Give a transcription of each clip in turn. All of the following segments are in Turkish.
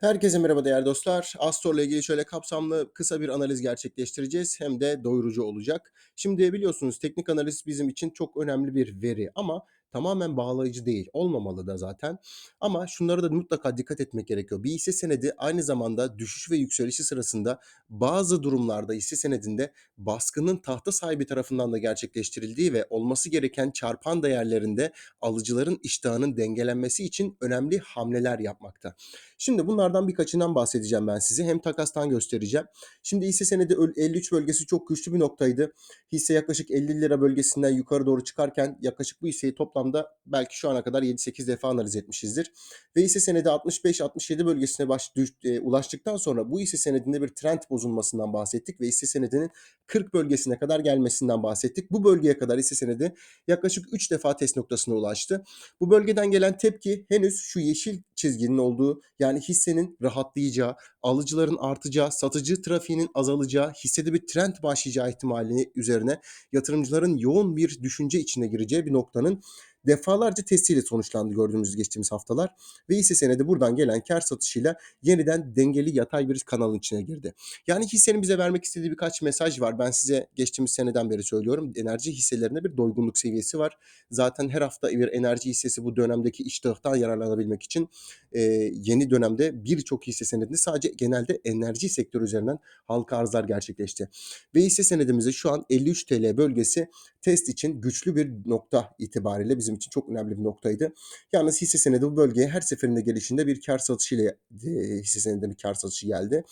Herkese merhaba değerli dostlar. Astor'la ilgili şöyle kapsamlı kısa bir analiz gerçekleştireceğiz. Hem de doyurucu olacak. Şimdi biliyorsunuz teknik analiz bizim için çok önemli bir veri ama tamamen bağlayıcı değil. Olmamalı da zaten. Ama şunlara da mutlaka dikkat etmek gerekiyor. Bir hisse senedi aynı zamanda düşüş ve yükselişi sırasında bazı durumlarda hisse senedinde baskının tahta sahibi tarafından da gerçekleştirildiği ve olması gereken çarpan değerlerinde alıcıların iştahının dengelenmesi için önemli hamleler yapmakta. Şimdi bunlardan birkaçından bahsedeceğim ben size. Hem takastan göstereceğim. Şimdi hisse senedi 53 bölgesi çok güçlü bir noktaydı. Hisse yaklaşık 50 lira bölgesinden yukarı doğru çıkarken yaklaşık bu hisseyi toplamda belki şu ana kadar 7-8 defa analiz etmişizdir. Ve hisse senedi 65-67 bölgesine baş, e, ulaştıktan sonra bu hisse senedinde bir trend bozulmasından bahsettik ve hisse senedinin 40 bölgesine kadar gelmesinden bahsettik. Bu bölgeye kadar hisse senedi yaklaşık 3 defa test noktasına ulaştı. Bu bölgeden gelen tepki henüz şu yeşil çizginin olduğu yani hissenin rahatlayacağı, alıcıların artacağı, satıcı trafiğinin azalacağı, hissede bir trend başlayacağı ihtimalini üzerine yatırımcıların yoğun bir düşünce içine gireceği bir noktanın defalarca testiyle sonuçlandı gördüğümüz geçtiğimiz haftalar ve hisse senedi buradan gelen kar satışıyla yeniden dengeli yatay bir kanalın içine girdi. Yani hissenin bize vermek istediği birkaç mesaj var. Ben size geçtiğimiz seneden beri söylüyorum. Enerji hisselerinde bir doygunluk seviyesi var. Zaten her hafta bir enerji hissesi bu dönemdeki iştahtan yararlanabilmek için e, yeni dönemde birçok hisse senedinde sadece genelde enerji sektörü üzerinden halka arzlar gerçekleşti. Ve hisse senedimizde şu an 53 TL bölgesi test için güçlü bir nokta itibariyle bizim için çok önemli bir noktaydı. Yalnız hisse senedi bu bölgeye her seferinde gelişinde bir kar satışıyla e, hisse senedinde bir kar satışı geldi.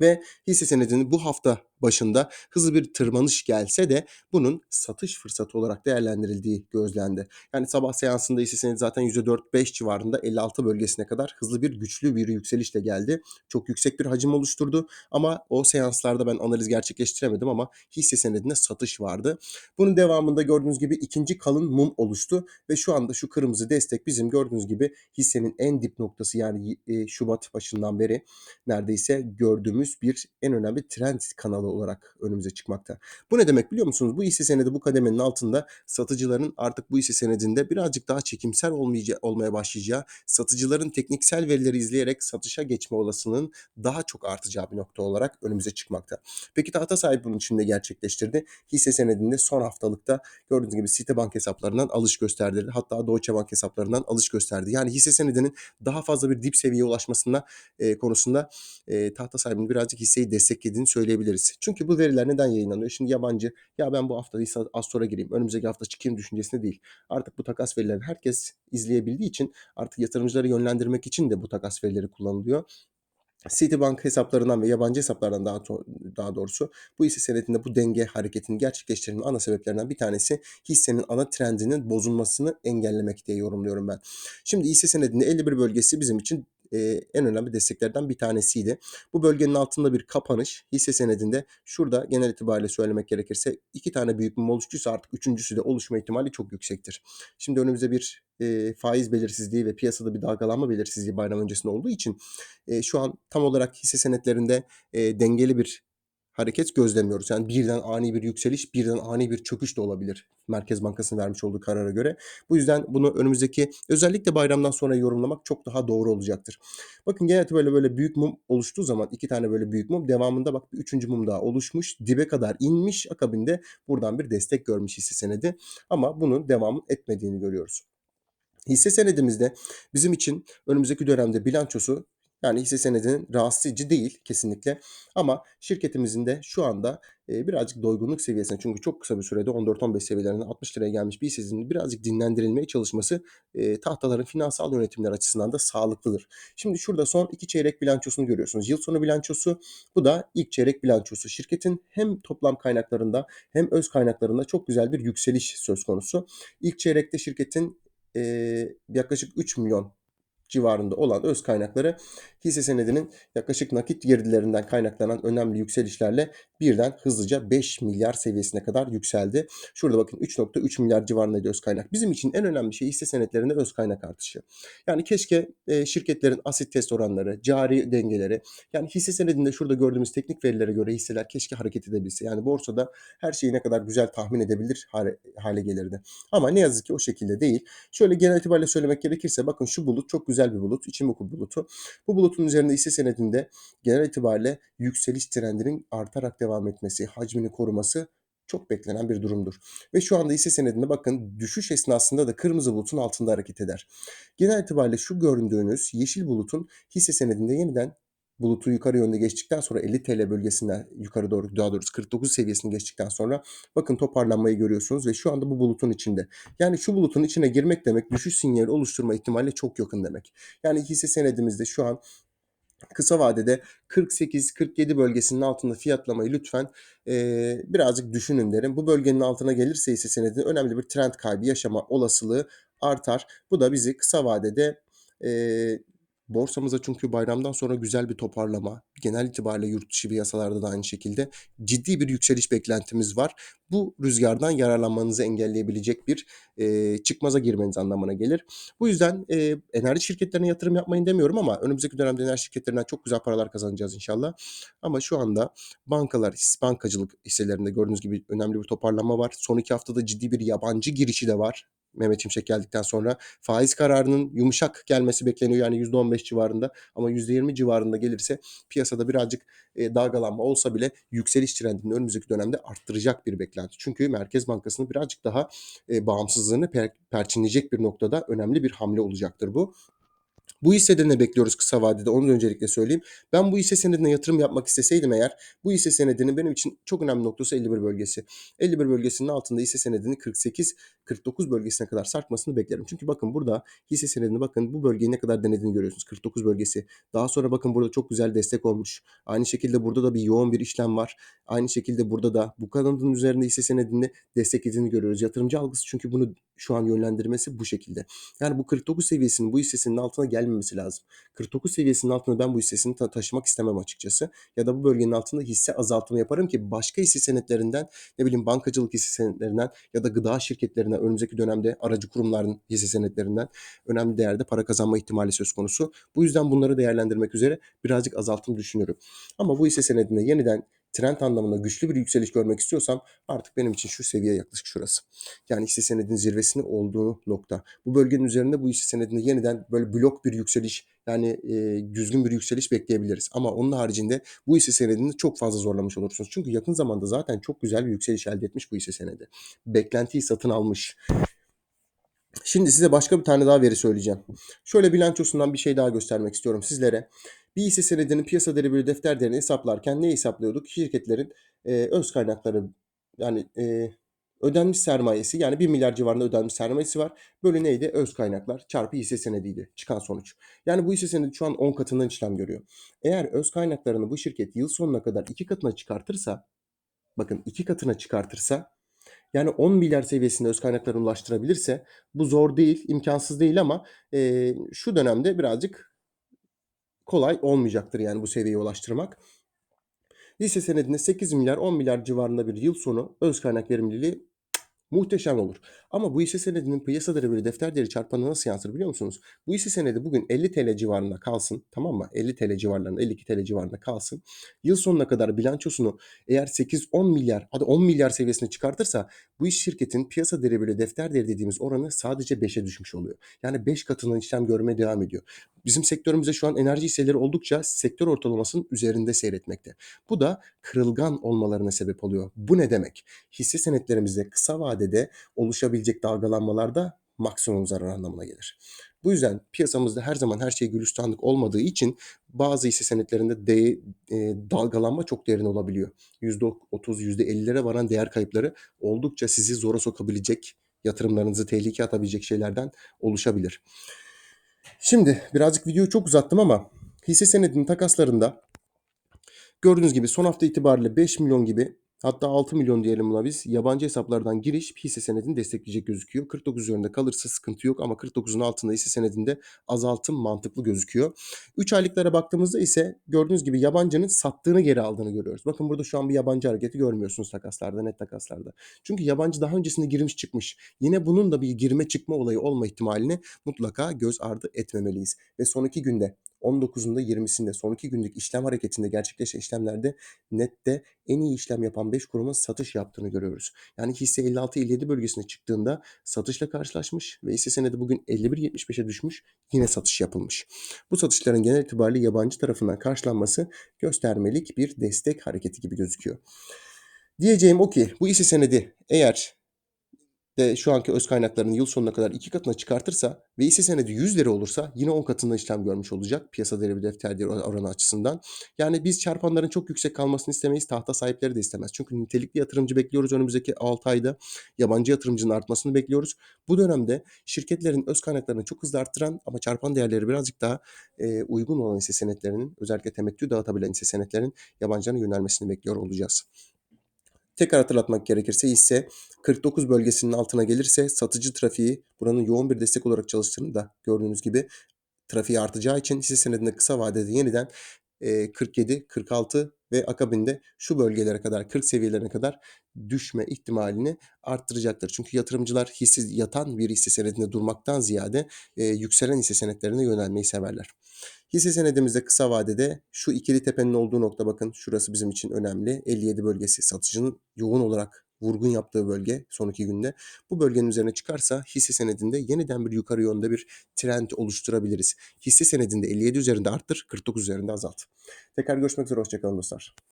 Ve hisse senedinin bu hafta başında hızlı bir tırmanış gelse de bunun satış fırsatı olarak değerlendirildiği gözlendi. Yani sabah seansında hisse senedi zaten %4-5 civarında 56 bölgesine kadar hızlı bir güçlü bir yükselişle geldi. Çok yüksek bir hacim oluşturdu ama o seanslarda ben analiz gerçekleştiremedim ama hisse senedinde satış vardı. Bunun devamında gördüğünüz gibi ikinci kalın mum oluştu ve şu anda şu kırmızı destek bizim gördüğünüz gibi hissenin en dip noktası yani e, Şubat başından beri neredeyse gördüğümüz bir en önemli trend kanalı olarak önümüze çıkmakta. Bu ne demek biliyor musunuz? Bu hisse senedi bu kademenin altında satıcıların artık bu hisse senedinde birazcık daha çekimsel olmayacağı, olmaya başlayacağı, satıcıların tekniksel verileri izleyerek satışa geçme olasılığının daha çok artacağı bir nokta olarak önümüze çıkmakta. Peki tahta sahibi bunun içinde gerçekleştirdi. Hisse senedinde son haftalıkta gördüğünüz gibi Citibank hesaplarından alış gösterdi. Hatta Deutsche Bank hesaplarından alış gösterdi. Yani hisse senedinin daha fazla bir dip seviyeye ulaşmasında e, konusunda e, tahta sahibinin birazcık hisseyi desteklediğini söyleyebiliriz. Çünkü bu veriler neden yayınlanıyor? Şimdi yabancı ya ben bu hafta Astor'a gireyim, önümüzdeki hafta çıkayım düşüncesinde değil. Artık bu takas verilerini herkes izleyebildiği için artık yatırımcıları yönlendirmek için de bu takas verileri kullanılıyor. Citibank hesaplarından ve yabancı hesaplardan daha, daha doğrusu bu hisse senedinde bu denge hareketini gerçekleştirmenin ana sebeplerinden bir tanesi hissenin ana trendinin bozulmasını engellemek diye yorumluyorum ben. Şimdi hisse senedinde 51 bölgesi bizim için e, en önemli desteklerden bir tanesiydi. Bu bölgenin altında bir kapanış hisse senedinde şurada genel itibariyle söylemek gerekirse iki tane büyük mum oluştuysa artık üçüncüsü de oluşma ihtimali çok yüksektir. Şimdi önümüzde bir e, faiz belirsizliği ve piyasada bir dalgalanma belirsizliği bayram öncesinde olduğu için e, şu an tam olarak hisse senetlerinde e, dengeli bir hareket gözlemiyoruz. Yani birden ani bir yükseliş, birden ani bir çöküş de olabilir. Merkez Bankası'nın vermiş olduğu karara göre. Bu yüzden bunu önümüzdeki özellikle bayramdan sonra yorumlamak çok daha doğru olacaktır. Bakın genelde böyle böyle büyük mum oluştuğu zaman iki tane böyle büyük mum devamında bak bir üçüncü mum daha oluşmuş. Dibe kadar inmiş akabinde buradan bir destek görmüş hisse senedi. Ama bunun devamı etmediğini görüyoruz. Hisse senedimizde bizim için önümüzdeki dönemde bilançosu yani hisse senedinin rahatsız değil kesinlikle. Ama şirketimizin de şu anda e, birazcık doygunluk seviyesine çünkü çok kısa bir sürede 14-15 seviyelerine 60 liraya gelmiş bir hissenin birazcık dinlendirilmeye çalışması e, tahtaların finansal yönetimler açısından da sağlıklıdır. Şimdi şurada son iki çeyrek bilançosunu görüyorsunuz. Yıl sonu bilançosu bu da ilk çeyrek bilançosu. Şirketin hem toplam kaynaklarında hem öz kaynaklarında çok güzel bir yükseliş söz konusu. İlk çeyrekte şirketin e, yaklaşık 3 milyon civarında olan öz kaynakları hisse senedinin yaklaşık nakit girdilerinden kaynaklanan önemli yükselişlerle birden hızlıca 5 milyar seviyesine kadar yükseldi. Şurada bakın 3.3 milyar civarında öz kaynak. Bizim için en önemli şey hisse senetlerinde öz kaynak artışı. Yani keşke e, şirketlerin asit test oranları, cari dengeleri yani hisse senedinde şurada gördüğümüz teknik verilere göre hisseler keşke hareket edebilse. Yani borsada her şeyi ne kadar güzel tahmin edebilir hale, hale gelirdi. Ama ne yazık ki o şekilde değil. Şöyle genel itibariyle söylemek gerekirse bakın şu bulut çok güzel güzel bir bulut. Ichimoku bulutu. Bu bulutun üzerinde hisse senedinde genel itibariyle yükseliş trendinin artarak devam etmesi, hacmini koruması çok beklenen bir durumdur. Ve şu anda hisse senedinde bakın düşüş esnasında da kırmızı bulutun altında hareket eder. Genel itibariyle şu gördüğünüz yeşil bulutun hisse senedinde yeniden bulutu yukarı yönde geçtikten sonra 50 TL bölgesinden yukarı doğru daha doğrusu 49 seviyesini geçtikten sonra bakın toparlanmayı görüyorsunuz ve şu anda bu bulutun içinde. Yani şu bulutun içine girmek demek düşüş sinyali oluşturma ihtimali çok yakın demek. Yani hisse senedimizde şu an kısa vadede 48-47 bölgesinin altında fiyatlamayı lütfen e, birazcık düşünün derim. Bu bölgenin altına gelirse hisse senedi önemli bir trend kaybı yaşama olasılığı artar. Bu da bizi kısa vadede e, borsamıza çünkü bayramdan sonra güzel bir toparlama, genel itibariyle yurt dışı piyasalarda da aynı şekilde ciddi bir yükseliş beklentimiz var. Bu rüzgardan yararlanmanızı engelleyebilecek bir e, çıkmaza girmeniz anlamına gelir. Bu yüzden e, enerji şirketlerine yatırım yapmayın demiyorum ama önümüzdeki dönemde enerji şirketlerinden çok güzel paralar kazanacağız inşallah. Ama şu anda bankalar, bankacılık hisselerinde gördüğünüz gibi önemli bir toparlanma var. Son iki haftada ciddi bir yabancı girişi de var. Mehmet Şimşek geldikten sonra faiz kararının yumuşak gelmesi bekleniyor. Yani %15 civarında ama %20 civarında gelirse piyasada birazcık e, dalgalanma olsa bile yükseliş trendini önümüzdeki dönemde arttıracak bir beklenti. Çünkü Merkez Bankası'nın birazcık daha e, bağımsızlığını per, perçinleyecek bir noktada önemli bir hamle olacaktır bu. Bu hissede ne bekliyoruz kısa vadede onu öncelikle söyleyeyim. Ben bu hisse senedine yatırım yapmak isteseydim eğer bu hisse senedinin benim için çok önemli noktası 51 bölgesi. 51 bölgesinin altında hisse senedini 48-49 bölgesine kadar sarkmasını beklerim. Çünkü bakın burada hisse senedini bakın bu bölgeyi ne kadar denediğini görüyorsunuz. 49 bölgesi. Daha sonra bakın burada çok güzel destek olmuş. Aynı şekilde burada da bir yoğun bir işlem var. Aynı şekilde burada da bu kanadın üzerinde hisse senedini desteklediğini görüyoruz. Yatırımcı algısı çünkü bunu şu an yönlendirmesi bu şekilde. Yani bu 49 seviyesinin bu hissesinin altına gelmemesi lazım. 49 seviyesinin altında ben bu hissesini ta- taşımak istemem açıkçası. Ya da bu bölgenin altında hisse azaltımı yaparım ki başka hisse senetlerinden ne bileyim bankacılık hisse senetlerinden ya da gıda şirketlerinden önümüzdeki dönemde aracı kurumların hisse senetlerinden önemli değerde para kazanma ihtimali söz konusu. Bu yüzden bunları değerlendirmek üzere birazcık azaltım düşünüyorum. Ama bu hisse senedinde yeniden trend anlamında güçlü bir yükseliş görmek istiyorsam artık benim için şu seviye yaklaşık şurası. Yani hisse senedinin zirvesinin olduğu nokta. Bu bölgenin üzerinde bu hisse senedinde yeniden böyle blok bir yükseliş yani e, düzgün bir yükseliş bekleyebiliriz. Ama onun haricinde bu hisse senedini çok fazla zorlamış olursunuz. Çünkü yakın zamanda zaten çok güzel bir yükseliş elde etmiş bu hisse senedi. Beklentiyi satın almış. Şimdi size başka bir tane daha veri söyleyeceğim. Şöyle bilançosundan bir şey daha göstermek istiyorum sizlere. Bir hisse senedinin piyasa değeri bir defter değerini hesaplarken ne hesaplıyorduk? Şirketlerin e, öz kaynakları yani e, ödenmiş sermayesi yani 1 milyar civarında ödenmiş sermayesi var. Bölü neydi? Öz kaynaklar çarpı hisse senediydi çıkan sonuç. Yani bu hisse senedi şu an 10 katından işlem görüyor. Eğer öz kaynaklarını bu şirket yıl sonuna kadar 2 katına çıkartırsa bakın 2 katına çıkartırsa yani 10 milyar seviyesinde öz kaynaklarını ulaştırabilirse bu zor değil, imkansız değil ama e, şu dönemde birazcık kolay olmayacaktır yani bu seviyeye ulaştırmak. Hisse senedinde 8 milyar 10 milyar civarında bir yıl sonu öz kaynak verimliliği muhteşem olur. Ama bu hisse senedinin piyasa değeri defter değeri çarpanı nasıl yansır biliyor musunuz? Bu hisse senedi bugün 50 TL civarında kalsın tamam mı? 50 TL civarlarında 52 TL civarında kalsın. Yıl sonuna kadar bilançosunu eğer 8-10 milyar hadi 10 milyar seviyesine çıkartırsa bu iş şirketin piyasa değeri böyle defter değeri dediğimiz oranı sadece 5'e düşmüş oluyor. Yani 5 katından işlem görmeye devam ediyor. Bizim sektörümüzde şu an enerji hisseleri oldukça sektör ortalamasının üzerinde seyretmekte. Bu da kırılgan olmalarına sebep oluyor. Bu ne demek? Hisse senetlerimizde kısa vadede oluşabilecek dalgalanmalarda maksimum zarar anlamına gelir. Bu yüzden piyasamızda her zaman her şey gülistanlık olmadığı için bazı hisse senetlerinde de, e, dalgalanma çok derin olabiliyor. %30, %50'lere varan değer kayıpları oldukça sizi zora sokabilecek, yatırımlarınızı tehlikeye atabilecek şeylerden oluşabilir. Şimdi birazcık videoyu çok uzattım ama hisse senedinin takaslarında gördüğünüz gibi son hafta itibariyle 5 milyon gibi hatta 6 milyon diyelim buna biz yabancı hesaplardan giriş hisse senedini destekleyecek gözüküyor. 49 üzerinde kalırsa sıkıntı yok ama 49'un altında hisse senedinde azaltım mantıklı gözüküyor. 3 aylıklara baktığımızda ise gördüğünüz gibi yabancının sattığını geri aldığını görüyoruz. Bakın burada şu an bir yabancı hareketi görmüyorsunuz takaslarda, net takaslarda. Çünkü yabancı daha öncesinde girmiş çıkmış. Yine bunun da bir girme çıkma olayı olma ihtimalini mutlaka göz ardı etmemeliyiz. Ve son iki günde 19'unda 20'sinde son 2 günlük işlem hareketinde gerçekleşen işlemlerde nette en iyi işlem yapan 5 kurumun satış yaptığını görüyoruz. Yani hisse 56-57 bölgesine çıktığında satışla karşılaşmış ve hisse senedi bugün 51.75'e düşmüş yine satış yapılmış. Bu satışların genel itibariyle yabancı tarafından karşılanması göstermelik bir destek hareketi gibi gözüküyor. Diyeceğim o ki bu hisse senedi eğer de şu anki öz kaynaklarını yıl sonuna kadar iki katına çıkartırsa ve hisse senedi 100 lira olursa yine 10 katında işlem görmüş olacak piyasa değeri defter değeri oranı açısından. Yani biz çarpanların çok yüksek kalmasını istemeyiz. Tahta sahipleri de istemez. Çünkü nitelikli yatırımcı bekliyoruz önümüzdeki 6 ayda. Yabancı yatırımcının artmasını bekliyoruz. Bu dönemde şirketlerin öz kaynaklarını çok hızlı arttıran ama çarpan değerleri birazcık daha e, uygun olan hisse senetlerinin özellikle temettü dağıtabilen hisse senetlerin yabancılarına yönelmesini bekliyor olacağız. Tekrar hatırlatmak gerekirse hisse 49 bölgesinin altına gelirse satıcı trafiği buranın yoğun bir destek olarak çalıştığını da gördüğünüz gibi trafiği artacağı için hisse senedinde kısa vadede yeniden e, 47, 46 ve akabinde şu bölgelere kadar 40 seviyelerine kadar düşme ihtimalini arttıracaktır. Çünkü yatırımcılar hisse yatan bir hisse senedinde durmaktan ziyade e, yükselen hisse senetlerine yönelmeyi severler. Hisse senedimizde kısa vadede şu ikili tepenin olduğu nokta bakın şurası bizim için önemli. 57 bölgesi satıcının yoğun olarak vurgun yaptığı bölge son iki günde. Bu bölgenin üzerine çıkarsa hisse senedinde yeniden bir yukarı yönde bir trend oluşturabiliriz. Hisse senedinde 57 üzerinde arttır, 49 üzerinde azalt. Tekrar görüşmek üzere, hoşçakalın dostlar.